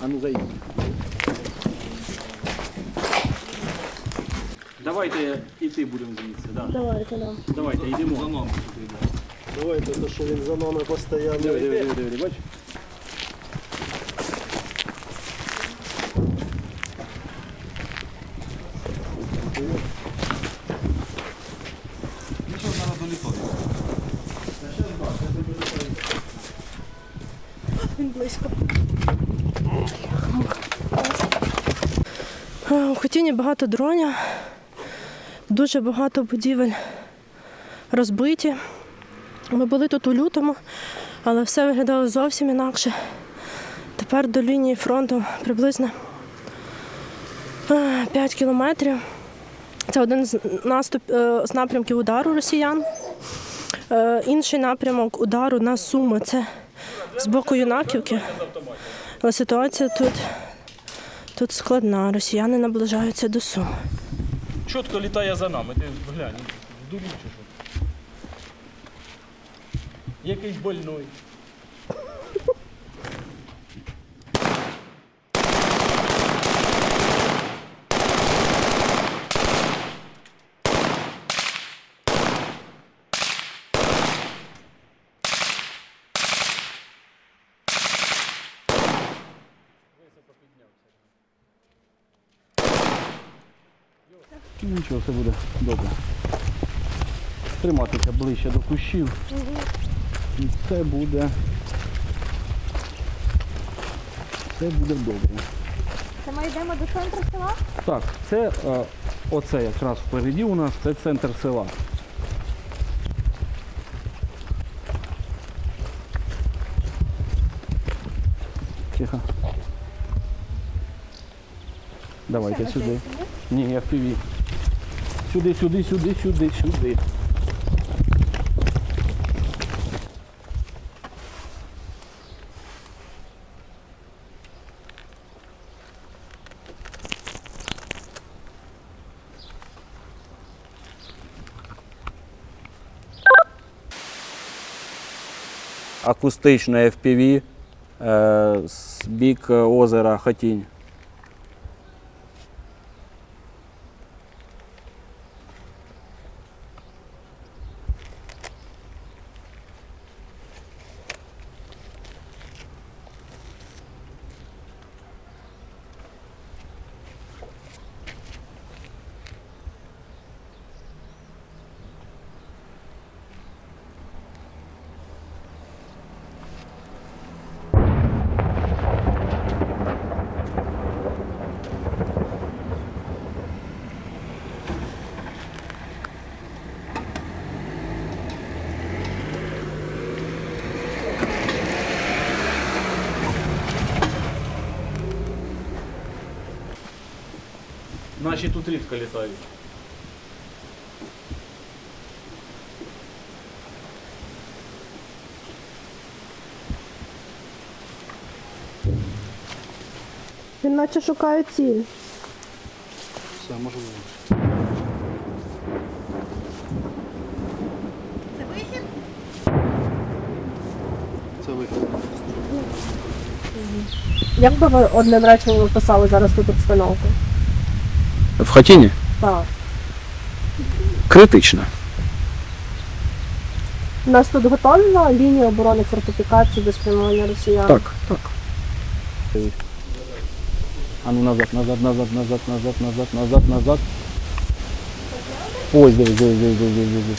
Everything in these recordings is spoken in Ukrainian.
А ну заїдь. Давайте іти будемо звідси, да. Давайте, да. Давайте, йдемо. За нами. Давайте, то що він за нами постійно Диви, диви, диви, диви, бач? Багато дронів, дуже багато будівель розбиті. Ми були тут у лютому, але все виглядало зовсім інакше. Тепер до лінії фронту приблизно 5 кілометрів. Це один з, наступ, е, з напрямків удару росіян. Е, Інший напрямок удару на Суми це з боку Юнаківки. Але ситуація тут, тут складна. Росіяни наближаються до Сум. Чітко літає за нами, ти глянь, в дурі чи що? Якийсь больной. Ну, Нічого, все буде добре. Триматися ближче до кущів. І все буде. Все буде добре. Це ми йдемо до центру села? Так, це е, оце якраз впереді у нас, це центр села. Тихо. Давайте сюди. Ні, я в піві. Сюди, сюди, сюди, сюди, сюди. Акустичне FPV е, з бік озера Хатінь. Наші тут рідко літають. Він наче шукає ціль. Все, може бути. Це вихід? Це вихід. Як би ви одним реченням описали зараз тут обстановку? В Хатіні? Так. Критично. У нас тут готова лінія оборони фортифікації до спрямування росіян. Так, так. А ну назад, назад, назад, назад, назад, назад, назад, назад. Ось, дивись, дивись, дивись, дивись, дивись, дивись.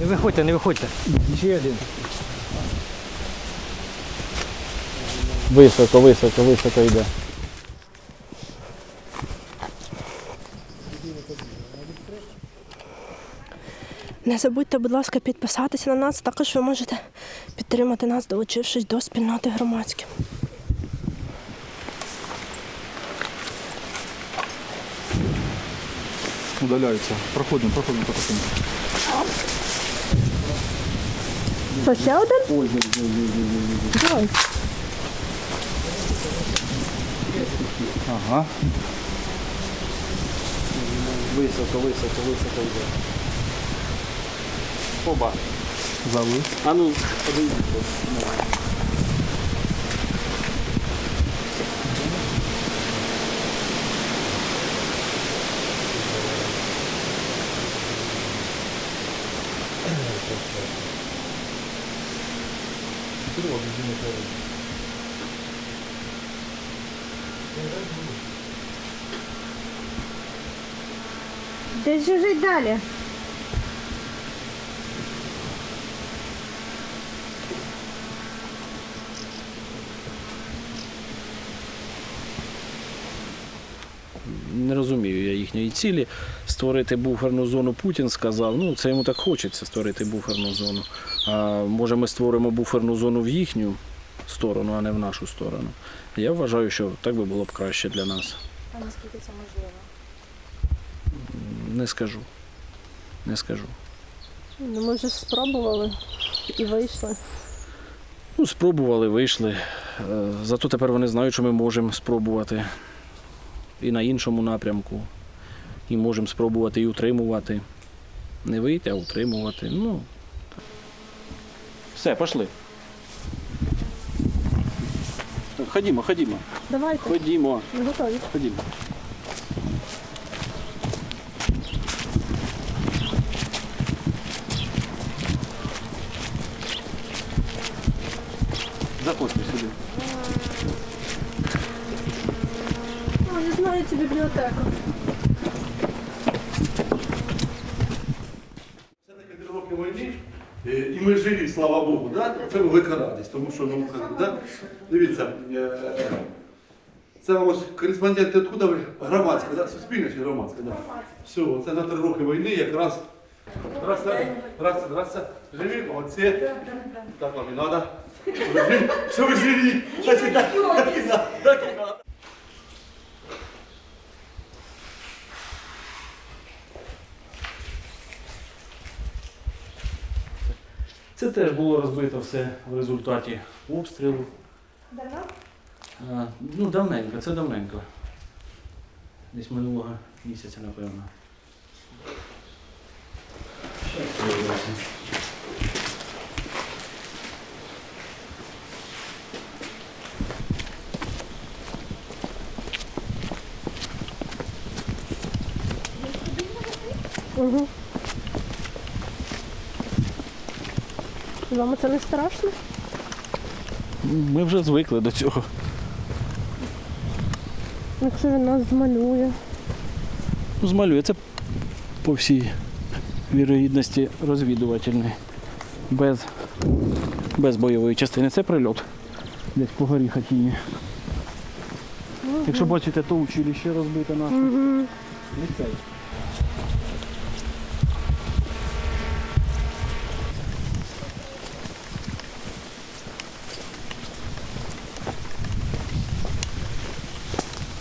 Не виходьте, не виходьте. Ще один. Високо, високо, високо йде. Не забудьте, будь ласка, підписатися на нас. Також ви можете підтримати нас, долучившись до спільноти громадських. Удаляються. Проходимо, проходимо потихоньку. Що, ще один? Давай. Ага. Високо, високо, високо йде. Оба. Завис. А ну, подивіться. Десь жужить далі. Їхньої цілі. Створити буферну зону Путін сказав. Ну, це йому так хочеться створити буферну зону. А може ми створимо буферну зону в їхню сторону, а не в нашу сторону. Я вважаю, що так би було б краще для нас. А наскільки це можливо? Не скажу. Не скажу. Ну, ми вже ж спробували і вийшли. Ну, спробували, вийшли. Е, Зато тепер вони знають, що ми можемо спробувати і на іншому напрямку. І можемо спробувати і утримувати. Не вийти, а утримувати. Ну. Все, пішли. Ходімо, ходімо. Давайте, Ходімо, ми готові. ходімо. Заходьте сюди. О, я знаю цю бібліотеку. Все-таки три роки війни, е, і ми живі, слава Богу, да? це велика радість, тому що ну, да? дивіться, е, це ось кореспонденти откуда ви? Громадська, да? Суспільне чи громадська? Да? Все, це на три роки війни якраз. Раз, раз, раз, раз, живі, молодці. Так вам і треба. Що ви живі? Так і так, так і надо, так і надо. Це теж було розбито все в результаті обстрілу. Давно? А, ну, давненько, це давненько. Десь минулого місяця, напевно. Щас Угу. Вам це не страшно? Ми вже звикли до цього. Якщо він нас змалює. Ну, Змалює це по всій вірогідності розвідувальний. Без, без бойової частини. Це прильот. Десь по горі хатіні. Якщо бачите, то училище розбите наше. Угу. Ліцей.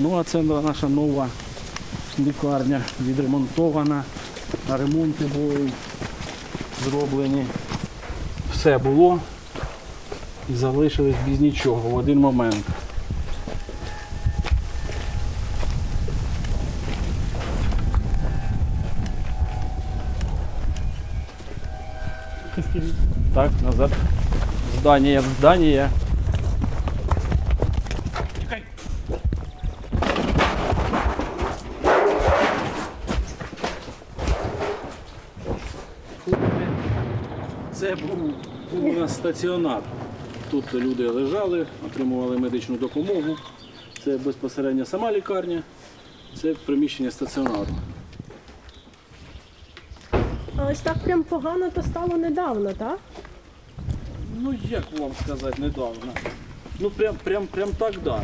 Ну, а це наша нова лікарня відремонтована, ремонти були зроблені. Все було і залишились без нічого в один момент. Так, назад. Здание, здание. Це був, був у нас стаціонар. Тут люди лежали, отримували медичну допомогу. Це безпосередньо сама лікарня, це приміщення стаціонару. А ось так прям погано то стало недавно, так? Ну як вам сказати недавно? Ну прям, прям, прям так, да.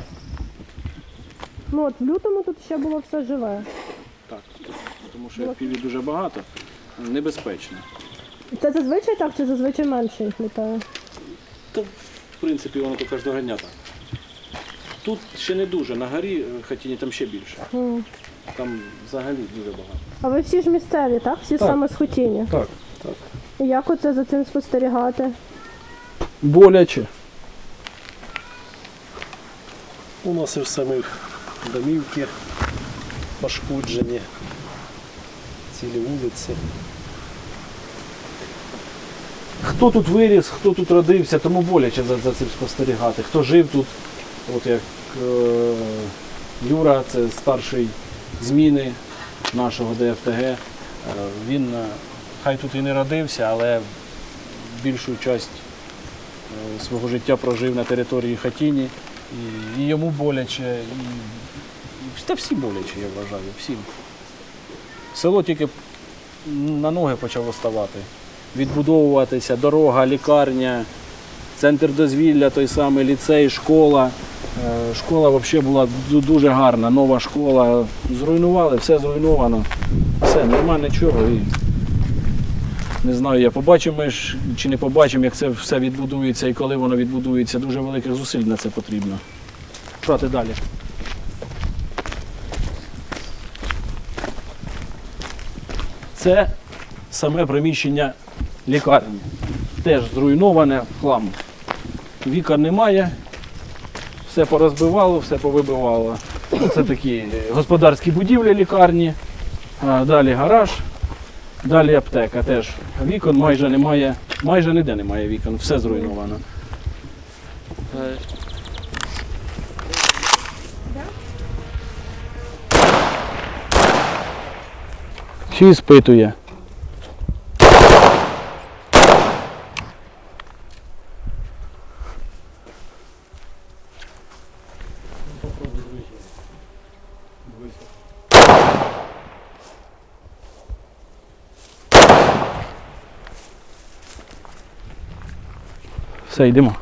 Ну от в лютому тут ще було все живе. Так. Тому що FPV дуже багато, небезпечно. Це зазвичай так чи зазвичай менше їх літає? Та в принципі воно то кожного дня так. Тут ще не дуже, на горі е, Хатіні там ще більше. М. Там взагалі дуже багато. А ви всі ж місцеві, так? Всі Так. саме з Хотіні. Так, так. І як оце за цим спостерігати? Боляче. У нас і в самих домівки пошкоджені, цілі вулиці. Хто тут виріс, хто тут родився, тому боляче за, за цим спостерігати. Хто жив тут, от як е, Юра, це старший зміни нашого ДФТГ. Е, він е, хай тут і не родився, але більшу часть е, свого життя прожив на території Хатіні. І, і йому боляче, і, та всі боляче, я вважаю, всім. Село тільки на ноги почало ставати. Відбудовуватися, дорога, лікарня, центр дозвілля, той самий ліцей, школа. Е, Школа взагалі була дуже гарна, нова школа. Зруйнували, все зруйновано. Все, нема нічого. І не знаю, я побачимо ж чи не побачимо, як це все відбудується і коли воно відбудується. Дуже великих зусиль на це потрібно. Що далі? Це саме приміщення лікарні. Теж зруйноване в хлам. Вікон немає, все порозбивало, все повибивало. Це такі господарські будівлі лікарні, далі гараж, далі аптека теж. Вікон майже немає, майже ніде немає вікон, все зруйновано. Всі спитує. Все, йдемо.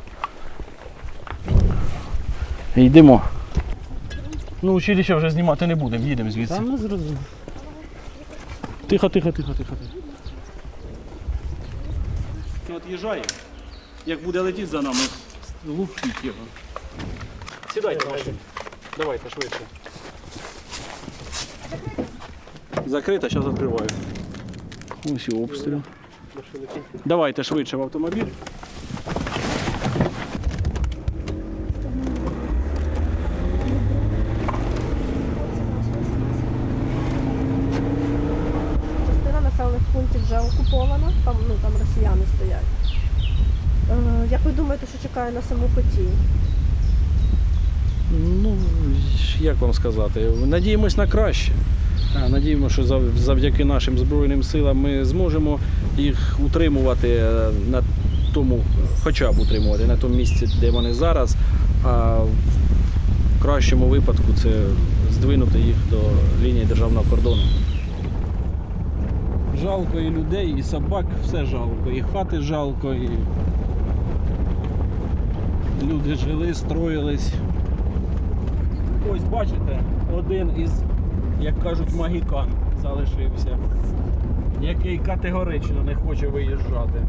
Йдемо. Ну, училище вже знімати не будемо, їдемо звідси. Там зрозуміло. Тихо, тихо, тихо, тихо. От їжджає. Як буде летіти за нами, лупіть його. Сідайте машину. Давайте швидше. Закрита, зараз відкриваю. Ось і обстріл. Давайте швидше в автомобіль. Окупована, там, ну, там росіяни стоять. Е, як ви думаєте, що чекає на саму Хотію? Ну, як вам сказати, надіємось на краще. А, Надіємося, що завдяки нашим Збройним силам ми зможемо їх утримувати е, на тому, хоча б утримувати на тому місці, де вони зараз. А в кращому випадку це здвинути їх до лінії державного кордону. Жалко і людей, і собак, все жалко, і хати жалко, і люди жили, строїлись. Ось бачите, один із, як кажуть, магікан залишився, який категорично не хоче виїжджати.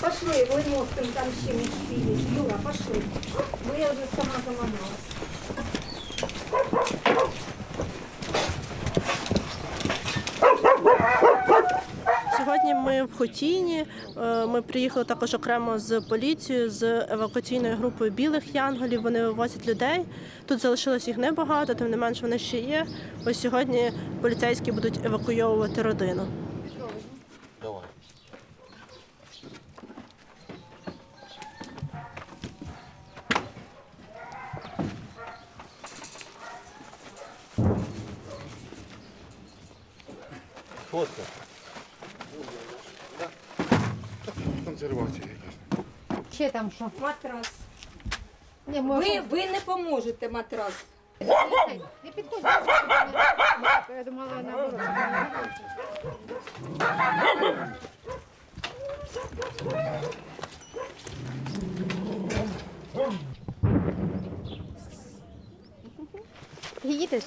Пошли, выносим там ще мешки есть. Юра, пошли. Бо я вже сама заманалась. В Хотіні. Е, Ми приїхали також окремо з поліцією, з евакуаційною групою білих янголів. Вони вивозять людей. Тут залишилось їх небагато, тим не менш вони ще є. Ось сьогодні поліцейські будуть евакуйовувати родину. Там що? Матрас. Не. Ви, ви не поможете матрас. Не підходь. Я думала. Ти їдеш?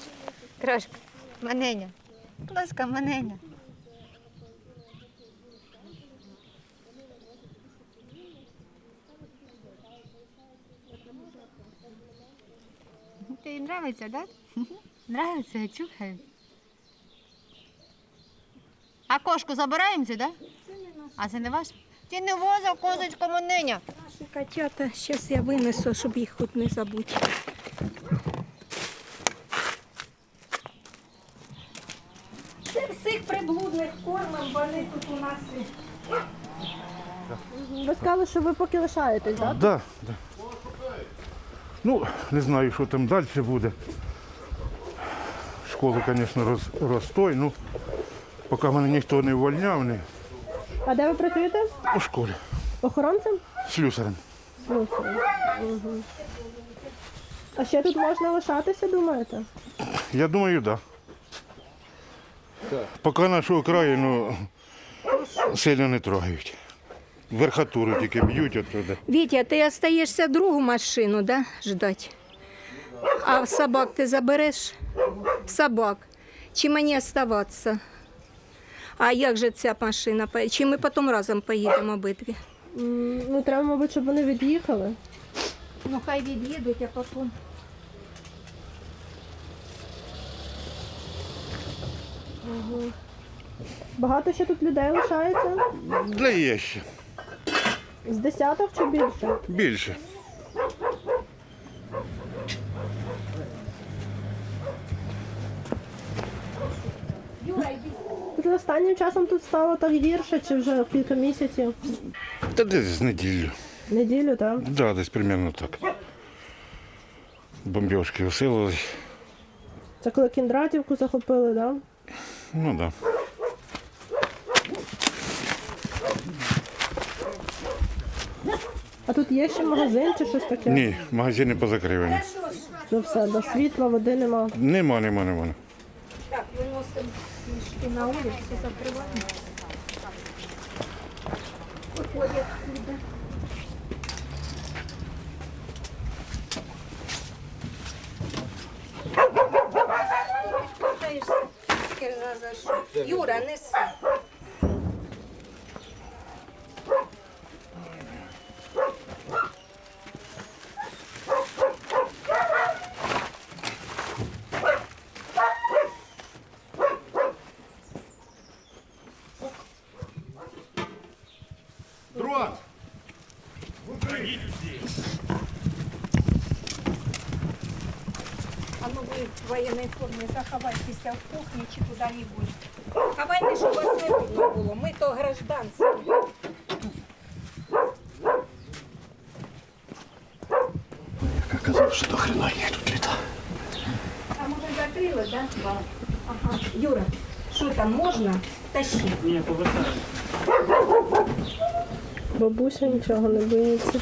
Крашка. Маненя. Будь ласка, маненя. Тебе нравится, да? Нравится, я чухаю. А кошку забираємо цю, да? А це не ваш? Ти не воза, козочка маненя. Наші котята, зараз я винесу, щоб їх хоч не забути. Це всіх приблудних кормим, вони тут у нас. Ви сказали, що ви поки лишаєтесь, так? Да, да. Ну, не знаю, що там далі буде. Школа, звісно, роз, розстой. Ну, Поки мене ніхто не увольняв, не А де ви працюєте? у школі. Охоронцем? Слюсарем. Слухаю. Угу. А ще тут можна лишатися, думаєте? Я думаю, так. Да. Поки нашу окраїну сильно не трогають. Верхатуру тільки б'ють оттуда. Вітя, ти остаєшся другу машину, да, ждать? А собак ти забереш? Собак. Чи мені оставатися? А як же ця машина? Чи ми потім разом поїдемо обидві? Ну, треба, мабуть, щоб вони від'їхали. Ну, хай від'їдуть, а потім. Багато ще тут людей лишається? Для є ще. З десяток чи більше? Більше. Тут останнім часом тут стало так гірше, чи вже кілька місяців? Та десь з неділю. Неділю, так? Да, десь примерно так. Бомбіжки усилились. Це коли Кіндратівку захопили, так? Ну так. Да. А тут є ще магазин чи щось таке? Ні, магазини позакривані. Ну все, до світла, води нема. Нема, нема, нема. Так, виносимо мішки на вулицю, закриваємо. Виходять люди. Юра, неси. А ну ви в воєнній формі в кухні чи куди-небудь. Ховайте, щоб вас не видно було. Ми то гражданці. Казав, що до хрена їх тут літа. А може закрили, так? Да? Ага. Юра, що там можна? Тащи. Бабуся нічого не боїться.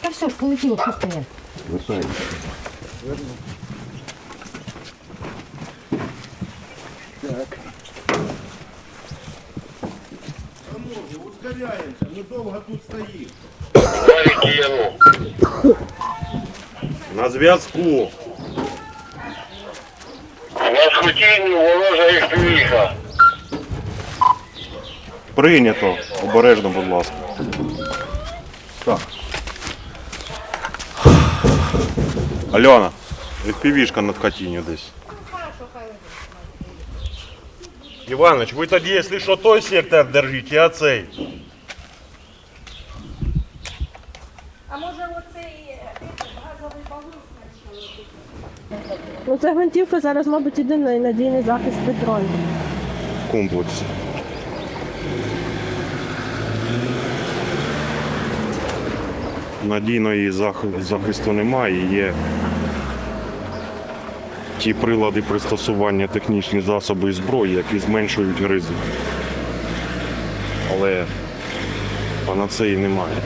Та все ж полетіло, що стоять. Ускоряємося, ми довго тут стоїмо. На зв'язку. На схотінні ворожа їх приїхав. Прийнято. Обережно, будь ласка. Так. Альона, відпівішка над хатінню десь. Іванович, ви тоді, якщо що, той сектор держіть, я цей. А може оцей газовий балон спочатку? Ну це гвинтівка зараз, мабуть, єдиний надійний захист від дронів. Комплекс. Надійної захисту немає, є ті прилади пристосування, технічні засоби і зброї, які зменшують ризик. Але панацеї немає.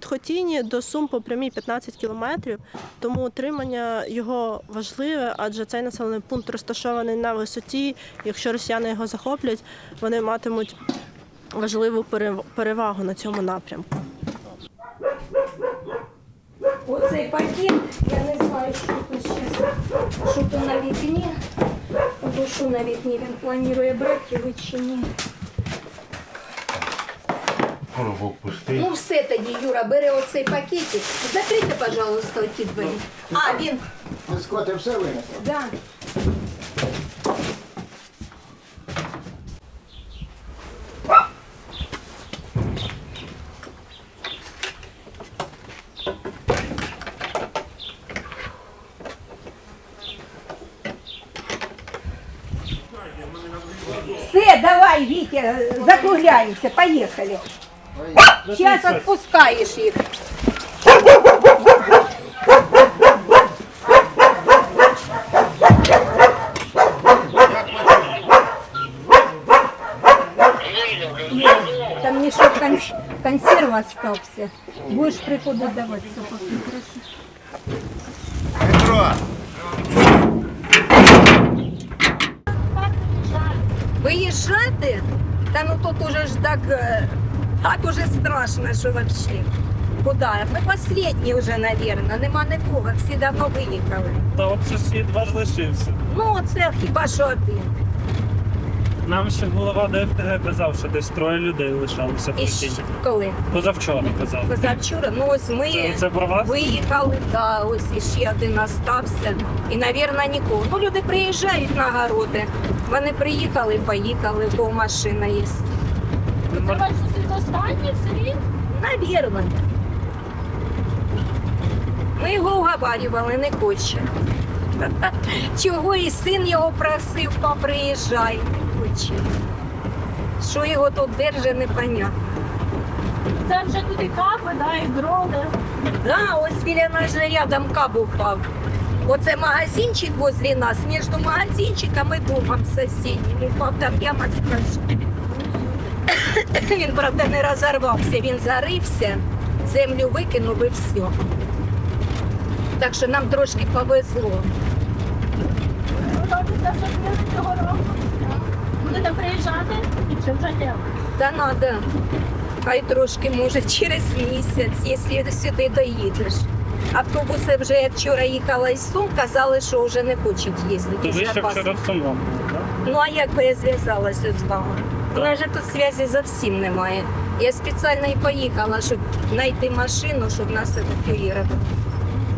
Від Хотіні до Сум по прямій 15 кілометрів, тому утримання його важливе, адже цей населений пункт розташований на висоті. Якщо росіяни його захоплять, вони матимуть важливу перевагу на цьому напрямку. Оцей пакет, я не знаю, що тут ще. Що то на вікні. Або що на вікні, він планує брати його чи ні. Коробок пустий. Ну все тоді, Юра, бери оцей пакетик. Закрийте, пожалуйста, оті двері. А, він. Скоти все винесли. Да. Все, давай, Витя, закругляемся, поехали. Сейчас отпускаешь их. Там еще кон консерва остался. Будешь приходу давать все хорошо. Петро! Виїжджати? Ну тут уже ж так э, так уже страшно, що взагалі. Куди? Ми останні вже, мабуть, нема нікого, всі давно виїхали. Та от сусід ваш лишився. Ну, це хіба що один. Нам ще голова ДФТГ казав, що десь троє людей лишалося в І Хатіні. щ- коли? Позавчора казав. Позавчора, ну ось ми Це, це про вас? виїхали, да, ось іще один остався. І, мабуть, нікого. Ну, люди приїжджають на городи. Вони приїхали, поїхали, бо машина є. Це ваш сусід останній в селі? Навірно. Ми його уговарювали, не хоче. Чого і син його просив, поприїжджай, не хоче. Що його тут держить, непонятно. Це вже туди капи, да, і дрони. Да, ось біля нас же рядом каб упав. Оце магазинчик возле нас, між магазинчиком і домом сусіднім. Упав там яма страшна. Він, правда, не розорвався, він зарився, землю викинув і все. Так що нам трошки повезло. Цього року. Будете приїжджати? Чи вже ні? Та надо. Хай трошки, може, через місяць, якщо сюди доїдеш. Автобуси вже я вчора їхала із Сум, казали, що вже не хочуть їздити. Ви ще вчора в. Ну а як би я зв'язалася з вами? У нас же тут зв'язі зовсім немає. Я спеціально і поїхала, щоб знайти машину, щоб нас евакуювати.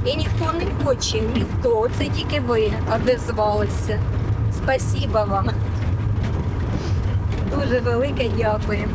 І ніхто не хоче, ніхто. Це тільки ви одезвалися. Спасіба вам. Дуже велике дякую.